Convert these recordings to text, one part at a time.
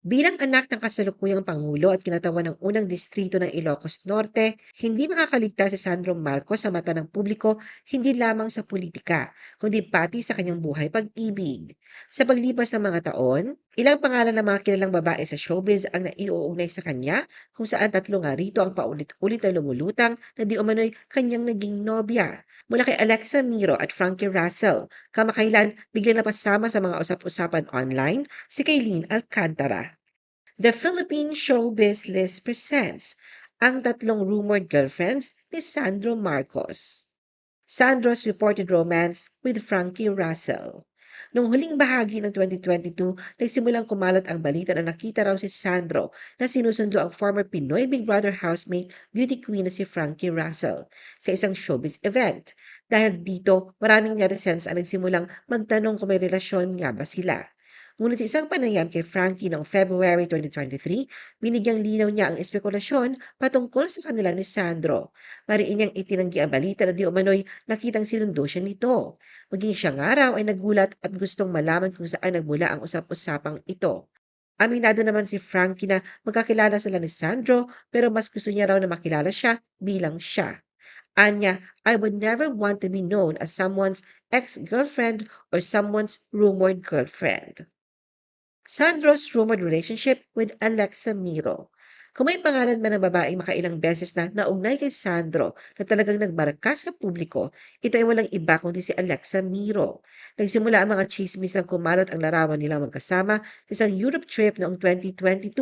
Bilang anak ng kasalukuyang Pangulo at kinatawan ng unang distrito ng Ilocos Norte, hindi nakakaligtas si Sandro Marcos sa mata ng publiko hindi lamang sa politika, kundi pati sa kanyang buhay pag-ibig. Sa paglipas ng mga taon, ilang pangalan ng mga kilalang babae sa showbiz ang naiuugnay sa kanya kung saan tatlo nga rito ang paulit-ulit na lumulutang na di umano'y kanyang naging nobya. Mula kay Alexa Miro at Frankie Russell, kamakailan biglang napasama sa mga usap-usapan online si Kaylin Alcantara. The Philippine Showbiz List presents ang tatlong rumored girlfriends ni Sandro Marcos. Sandro's reported romance with Frankie Russell. Noong huling bahagi ng 2022, nagsimulang kumalat ang balita na nakita raw si Sandro na sinusundo ang former Pinoy Big Brother housemate beauty queen na si Frankie Russell sa isang showbiz event. Dahil dito, maraming netizens ang nagsimulang magtanong kung may relasyon nga ba sila. Ngunit sa isang panayam kay Frankie noong February 2023, binigyang linaw niya ang espekulasyon patungkol sa kanila ni Sandro. Mariin niyang itinanggi ang balita na di umano'y nakitang sinundo siya nito. Maging siya nga raw ay nagulat at gustong malaman kung saan nagmula ang usap-usapang ito. Aminado naman si Frankie na magkakilala sila ni Sandro pero mas gusto niya raw na makilala siya bilang siya. Anya, I would never want to be known as someone's ex-girlfriend or someone's rumored girlfriend. Sandro's rumored relationship with Alexa Miro. Kung may pangalan man ng babaeng makailang beses na naugnay kay Sandro na talagang nagmarka sa publiko, ito ay walang iba kundi si Alexa Miro. Nagsimula ang mga chismis ng kumalot ang larawan nilang magkasama sa isang Europe trip noong 2022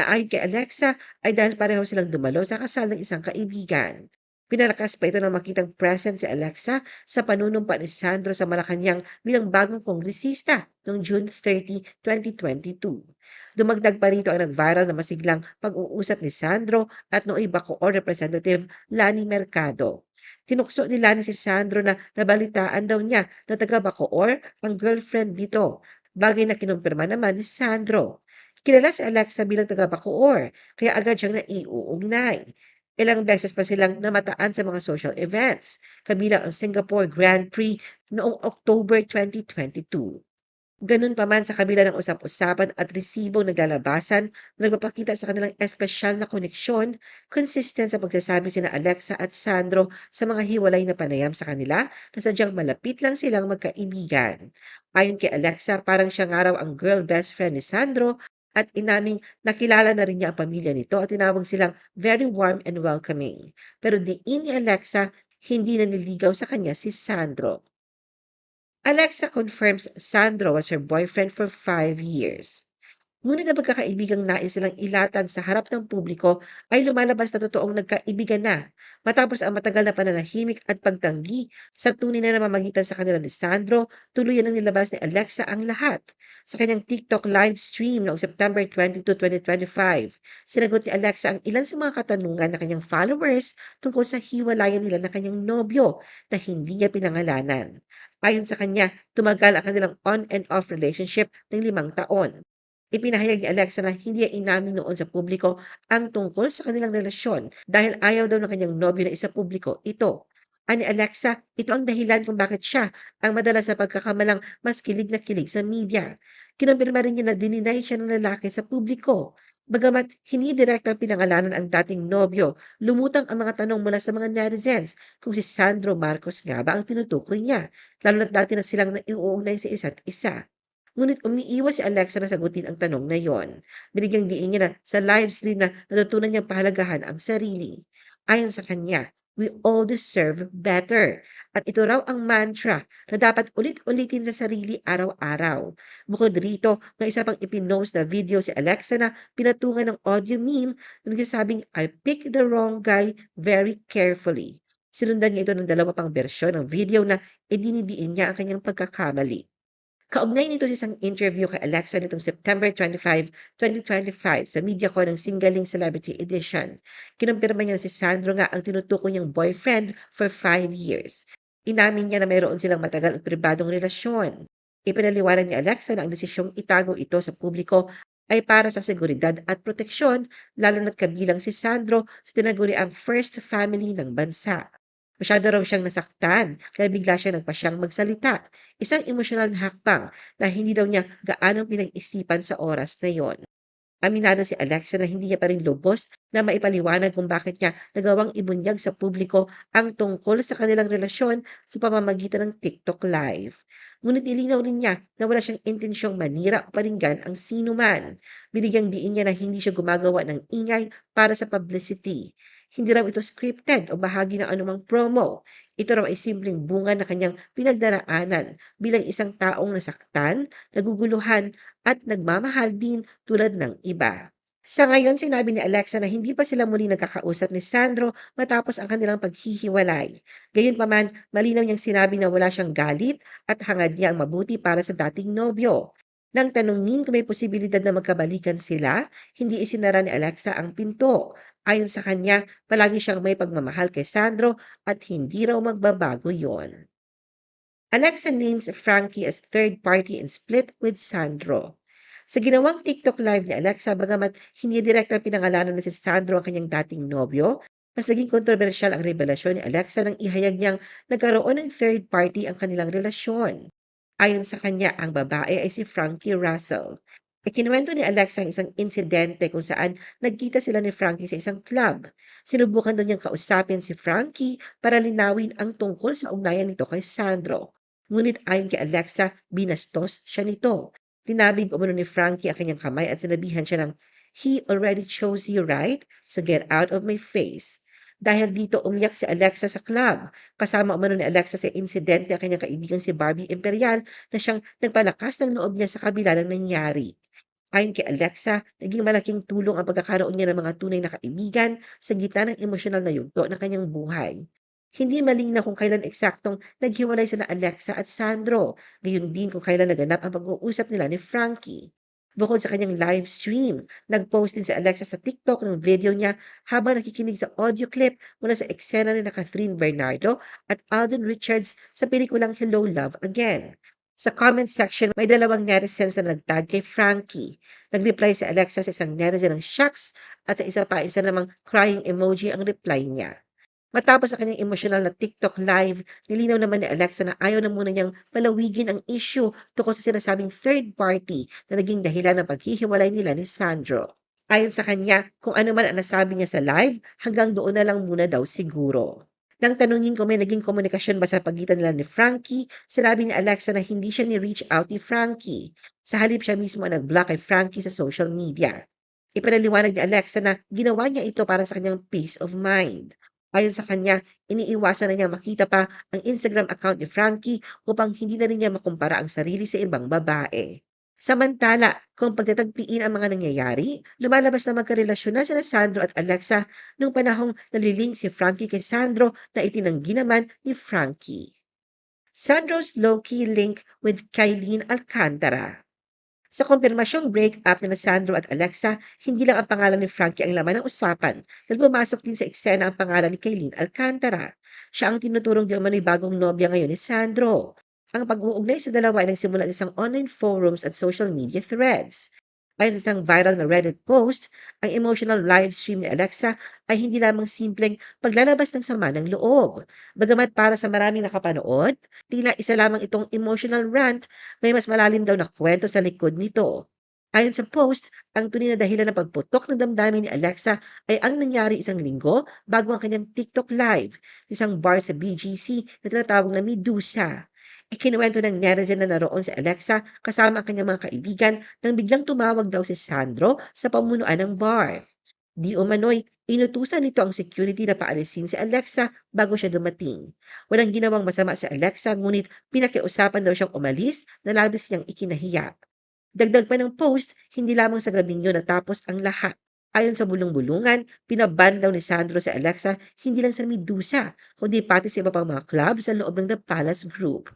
na ayon kay Alexa ay dahil pareho silang dumalo sa kasal ng isang kaibigan. Pinalakas pa ito ng makitang present si Alexa sa panunumpa ni Sandro sa Malacanang bilang bagong kongresista noong June 30, 2022. Dumagdag pa rito ang nag-viral na masiglang pag-uusap ni Sandro at noong iba ko or Representative Lani Mercado. Tinukso ni Lani si Sandro na nabalitaan daw niya na taga Bacoor ang girlfriend dito, bagay na kinumpirma naman ni Sandro. Kilala si Alexa bilang taga Bacoor, kaya agad siyang naiuugnay. Ilang beses pa silang namataan sa mga social events, kabilang ang Singapore Grand Prix noong October 2022. Ganun pa man sa kabila ng usap-usapan at resibong naglalabasan na nagpapakita sa kanilang espesyal na koneksyon, consistent sa pagsasabi sina Alexa at Sandro sa mga hiwalay na panayam sa kanila na sadyang malapit lang silang magkaibigan. Ayon kay Alexa, parang siya nga raw ang girl best friend ni Sandro at inaming nakilala na rin niya ang pamilya nito at tinawag silang very warm and welcoming. Pero diin ni Alexa, hindi naniligaw sa kanya si Sandro. Alexa confirms Sandro was her boyfriend for five years. Ngunit ang pagkakaibigang nais silang ilatag sa harap ng publiko ay lumalabas na totoong nagkaibigan na matapos ang matagal na pananahimik at pagtanggi sa tunay na namamagitan sa kanila ni Sandro, tuluyan ang nilabas ni Alexa ang lahat. Sa kanyang TikTok live stream noong September 22, 2025, sinagot ni Alexa ang ilan sa mga katanungan ng kanyang followers tungkol sa hiwalayan nila ng kanyang nobyo na hindi niya pinangalanan. Ayon sa kanya, tumagal ang kanilang on and off relationship ng limang taon. Ipinahayag ni Alexa na hindi inamin noon sa publiko ang tungkol sa kanilang relasyon dahil ayaw daw ng kanyang nobyo na isa publiko ito. Ani Alexa, ito ang dahilan kung bakit siya ang madalas sa pagkakamalang mas kilig na kilig sa media. Kinumpirma rin niya na dininay siya ng lalaki sa publiko. Bagamat hindi direktang pinangalanan ang dating nobyo, lumutang ang mga tanong mula sa mga netizens kung si Sandro Marcos nga ba ang tinutukoy niya, lalo na't dati na silang naiuunay sa isa't isa. Ngunit umiiwas si Alexa na sagutin ang tanong na yon. Binigyang diin niya na sa live stream na natutunan niyang pahalagahan ang sarili. Ayon sa kanya, we all deserve better. At ito raw ang mantra na dapat ulit-ulitin sa sarili araw-araw. Bukod rito, may isa pang ipinost na video si Alexa na pinatungan ng audio meme na nagsasabing, I picked the wrong guy very carefully. Sinundan niya ito ng dalawa pang bersyon ng video na idinidiin niya ang kanyang pagkakamali. Kaugnay nito sa isang interview kay Alexa nitong September 25, 2025 sa media ko ng Singaling Celebrity Edition. Kinumpirma niya na si Sandro nga ang tinutukoy niyang boyfriend for five years. Inamin niya na mayroon silang matagal at pribadong relasyon. Ipinaliwanag ni Alexa na ang desisyong itago ito sa publiko ay para sa seguridad at proteksyon, lalo na't kabilang si Sandro sa tinaguri ang first family ng bansa. Masyado raw siyang nasaktan, kaya bigla siya nagpasyang magsalita. Isang emosyonal na hakbang na hindi daw niya gaanong pinag-isipan sa oras na yon. Aminado si Alexa na hindi niya pa rin lubos na maipaliwanag kung bakit niya nagawang ibunyag sa publiko ang tungkol sa kanilang relasyon sa pamamagitan ng TikTok Live. Ngunit ilinaw rin niya na wala siyang intensyong manira o paringgan ang sino man. Binigyang diin niya na hindi siya gumagawa ng ingay para sa publicity. Hindi raw ito scripted o bahagi ng anumang promo. Ito raw ay simpleng bunga na kanyang pinagdaraanan bilang isang taong nasaktan, naguguluhan at nagmamahal din tulad ng iba. Sa ngayon, sinabi ni Alexa na hindi pa sila muli nagkakausap ni Sandro matapos ang kanilang paghihiwalay. Gayunpaman, malinaw niyang sinabi na wala siyang galit at hangad niya ang mabuti para sa dating nobyo. Nang tanungin kung may posibilidad na magkabalikan sila, hindi isinara ni Alexa ang pinto. Ayon sa kanya, palagi siyang may pagmamahal kay Sandro at hindi raw magbabago yon. Alexa names Frankie as third party in split with Sandro. Sa ginawang TikTok live ni Alexa, bagamat hindi direktang pinangalanan na si Sandro ang kanyang dating nobyo, mas naging kontrobersyal ang revelasyon ni Alexa nang ihayag niyang nagkaroon ng third party ang kanilang relasyon. Ayon sa kanya, ang babae ay si Frankie Russell. Ikinuwento ni Alexa ang isang insidente kung saan nagkita sila ni Frankie sa isang club. Sinubukan doon niyang kausapin si Frankie para linawin ang tungkol sa ugnayan nito kay Sandro. Ngunit ayon kay Alexa, binastos siya nito. Tinabig umano ni Frankie ang kanyang kamay at sinabihan siya ng, He already chose you right, so get out of my face. Dahil dito umiyak si Alexa sa club. Kasama umano ni Alexa sa insidente ang kanyang kaibigan si Barbie Imperial na siyang nagpalakas ng loob niya sa kabila ng nangyari. Ayon kay Alexa, naging malaking tulong ang pagkakaroon niya ng mga tunay na kaibigan sa gitna ng emosyonal na yugto ng kanyang buhay. Hindi malinaw kung kailan eksaktong naghiwalay sina Alexa at Sandro, gayon din kung kailan naganap ang pag-uusap nila ni Frankie. Bukod sa kanyang live stream, nag-post din si Alexa sa TikTok ng video niya habang nakikinig sa audio clip mula sa eksena ni na Catherine Bernardo at Alden Richards sa pelikulang Hello Love Again. Sa comment section, may dalawang netizens na nagtag kay Frankie. Nag-reply si Alexa sa isang netizen ng shocks at sa isa pa isa namang crying emoji ang reply niya. Matapos ang kanyang emosyonal na TikTok live, nilinaw naman ni Alexa na ayaw na muna niyang palawigin ang issue tungkol sa sinasabing third party na naging dahilan ng paghihiwalay nila ni Sandro. Ayon sa kanya, kung ano man ang nasabi niya sa live, hanggang doon na lang muna daw siguro. Nang tanungin kung may naging komunikasyon ba sa pagitan nila ni Frankie, sinabi ni Alexa na hindi siya ni-reach out ni Frankie. Sa halip siya mismo ang nag-block kay Frankie sa social media. Ipinaliwanag ni Alexa na ginawa niya ito para sa kanyang peace of mind. Ayon sa kanya, iniiwasan na niya makita pa ang Instagram account ni Frankie upang hindi na rin niya makumpara ang sarili sa ibang babae. Samantala, kung pagtatagpiin ang mga nangyayari, lumalabas na magkarelasyon na sila Sandro at Alexa nung panahong naliling si Frankie kay Sandro na itinanggi naman ni Frankie. Sandro's low-key link with Kylene Alcantara sa kumpirmasyong break-up ni Sandro at Alexa, hindi lang ang pangalan ni Frankie ang laman ng usapan dahil pumasok din sa eksena ang pangalan ni Kaylin Alcantara. Siya ang tinuturong di umano'y bagong nobya ngayon ni Sandro. Ang pag-uugnay sa dalawa ay nagsimula sa isang online forums at social media threads. Ayon sa isang viral na Reddit post, ang emotional live stream ni Alexa ay hindi lamang simpleng paglalabas ng sama ng loob. Bagamat para sa maraming nakapanood, tila isa lamang itong emotional rant, may mas malalim daw na kwento sa likod nito. Ayon sa post, ang tunay na dahilan ng pagputok ng damdamin ni Alexa ay ang nangyari isang linggo bago ang kanyang TikTok live, isang bar sa BGC na tinatawag na Medusa. Ikinuwento ng netizen na naroon si Alexa kasama ang kanyang mga kaibigan nang biglang tumawag daw si Sandro sa pamunuan ng bar. Di umano'y inutusan nito ang security na paalisin si Alexa bago siya dumating. Walang ginawang masama si Alexa ngunit pinakiusapan daw siyang umalis na labis niyang ikinahiya. Dagdag pa ng post, hindi lamang sa gabing yun natapos ang lahat. Ayon sa bulong-bulungan, pinaban daw ni Sandro si Alexa hindi lang sa Medusa, kundi pati sa iba pang mga club sa loob ng The Palace Group.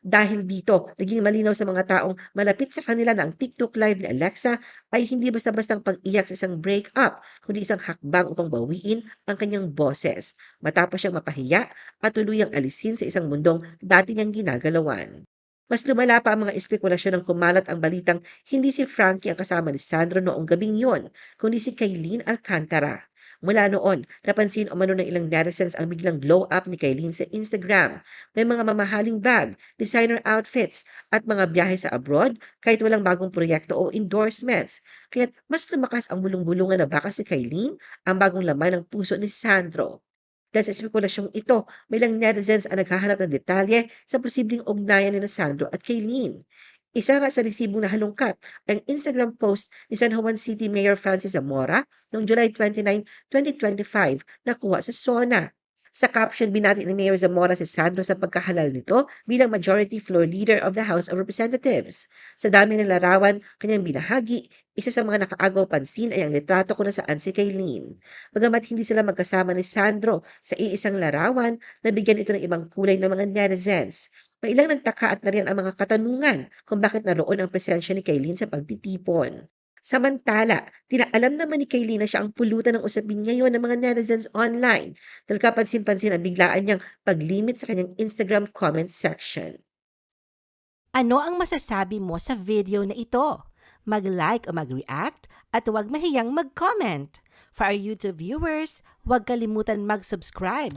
Dahil dito, naging malinaw sa mga taong malapit sa kanila na ang TikTok live ni Alexa ay hindi basta-bastang pag-iyak sa isang break-up, kundi isang hakbang upang bawiin ang kanyang boses matapos siyang mapahiya at tuluyang alisin sa isang mundong dati niyang ginagalawan. Mas lumala pa ang mga espekulasyon ng kumalat ang balitang hindi si Frankie ang kasama ni Sandro noong gabing yon, kundi si Kaylin Alcantara. Mula noon, napansin umano ng ilang netizens ang biglang glow up ni Kailin sa Instagram. May mga mamahaling bag, designer outfits, at mga biyahe sa abroad kahit walang bagong proyekto o endorsements. Kaya't mas lumakas ang bulong-bulungan na baka si Kailin ang bagong laman ng puso ni Sandro. Dahil sa espekulasyong ito, may ilang netizens ang naghahanap ng detalye sa posibleng ugnayan ni Sandro at Kailin. Isa nga sa resibong nahalungkat ang Instagram post ni San Juan City Mayor Francis Zamora noong July 29, 2025 na kuha sa SONA. Sa caption, binati ni Mayor Zamora si Sandro sa pagkahalal nito bilang majority floor leader of the House of Representatives. Sa dami ng larawan, kanyang binahagi, isa sa mga nakaagaw pansin ay ang litrato kung nasaan si Kaylin. Bagamat hindi sila magkasama ni Sandro sa iisang larawan, nabigyan ito ng ibang kulay ng mga netizens. May ilang nagtaka at nariyan ang mga katanungan kung bakit naroon ang presensya ni Kaylin sa pagtitipon. Samantala, tinaalam naman ni Kaylin na siya ang pulutan ng usapin ngayon ng mga netizens online dahil kapansin-pansin ang biglaan niyang paglimit sa kanyang Instagram comment section. Ano ang masasabi mo sa video na ito? Mag-like o mag-react at huwag mahiyang mag-comment. For our YouTube viewers, huwag kalimutan mag-subscribe